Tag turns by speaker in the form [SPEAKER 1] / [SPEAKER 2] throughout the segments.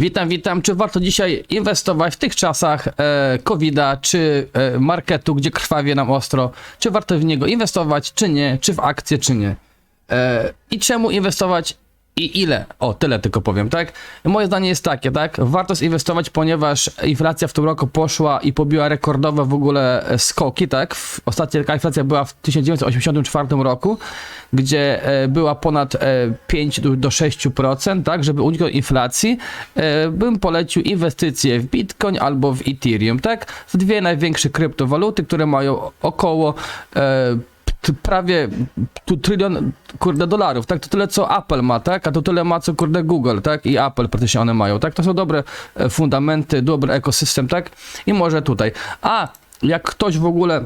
[SPEAKER 1] Witam, witam. Czy warto dzisiaj inwestować w tych czasach e, COVID-a, czy e, marketu, gdzie krwawie nam ostro? Czy warto w niego inwestować, czy nie? Czy w akcje, czy nie? E, I czemu inwestować i ile? O, tyle tylko powiem, tak? Moje zdanie jest takie, tak? Warto zinwestować, ponieważ inflacja w tym roku poszła i pobiła rekordowe w ogóle e, skoki, tak? Ostatnia taka inflacja była w 1984 roku, gdzie e, była ponad e, 5 do, do 6%, tak? Żeby uniknąć inflacji, e, bym polecił inwestycje w Bitcoin albo w Ethereum, tak? W dwie największe kryptowaluty, które mają około e, prawie tu trylion kurde dolarów, tak? To tyle co Apple ma, tak? A to tyle ma co kurde Google, tak? I Apple praktycznie one mają, tak? To są dobre e, fundamenty, dobry ekosystem, tak? I może tutaj. A jak ktoś w ogóle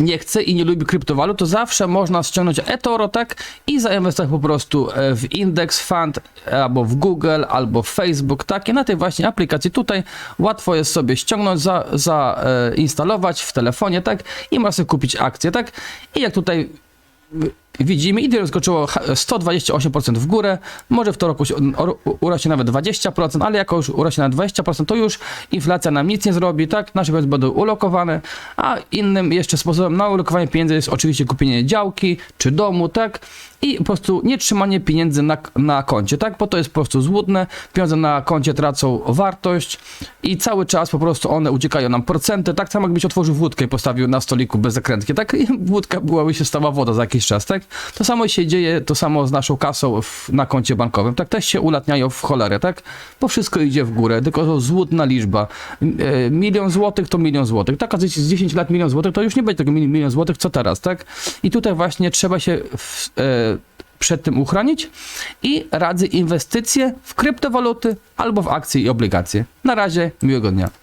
[SPEAKER 1] nie chce i nie lubi kryptowalut, to zawsze można ściągnąć eToro, tak? I zainwestować po prostu e, w Index Fund, e, albo w Google, albo w Facebook, tak? I na tej właśnie aplikacji tutaj łatwo jest sobie ściągnąć, za, zainstalować w telefonie, tak? I można sobie kupić akcje, tak? I jak tutaj widzimy, Ethereum skoczyło ha- 128% w górę, może w to roku urośnie nawet 20%, ale jako już urośnie na 20%, to już inflacja nam nic nie zrobi, tak? Nasze pieniądze będą ulokowane, a innym jeszcze sposobem na ulokowanie pieniędzy jest oczywiście kupienie działki czy domu, tak? I po prostu nie trzymanie pieniędzy na, na koncie, tak? Bo to jest po prostu złudne, pieniądze na koncie tracą wartość i cały czas po prostu one uciekają nam procenty, tak samo jakbyś otworzył wódkę i postawił na stoliku bez zakrętki, tak? I wódka byłaby się stała woda za jakiś czas, tak? To samo się dzieje, to samo z naszą kasą w, na koncie bankowym, tak? Też się ulatniają w cholerę, tak? Bo wszystko idzie w górę, tylko to złudna liczba. E, milion złotych to milion złotych, tak? A z z 10 lat milion złotych to już nie będzie tego mili- milion złotych, co teraz, tak? I tutaj właśnie trzeba się w, e, przed tym uchronić i radzę inwestycje w kryptowaluty albo w akcje i obligacje. Na razie, miłego dnia.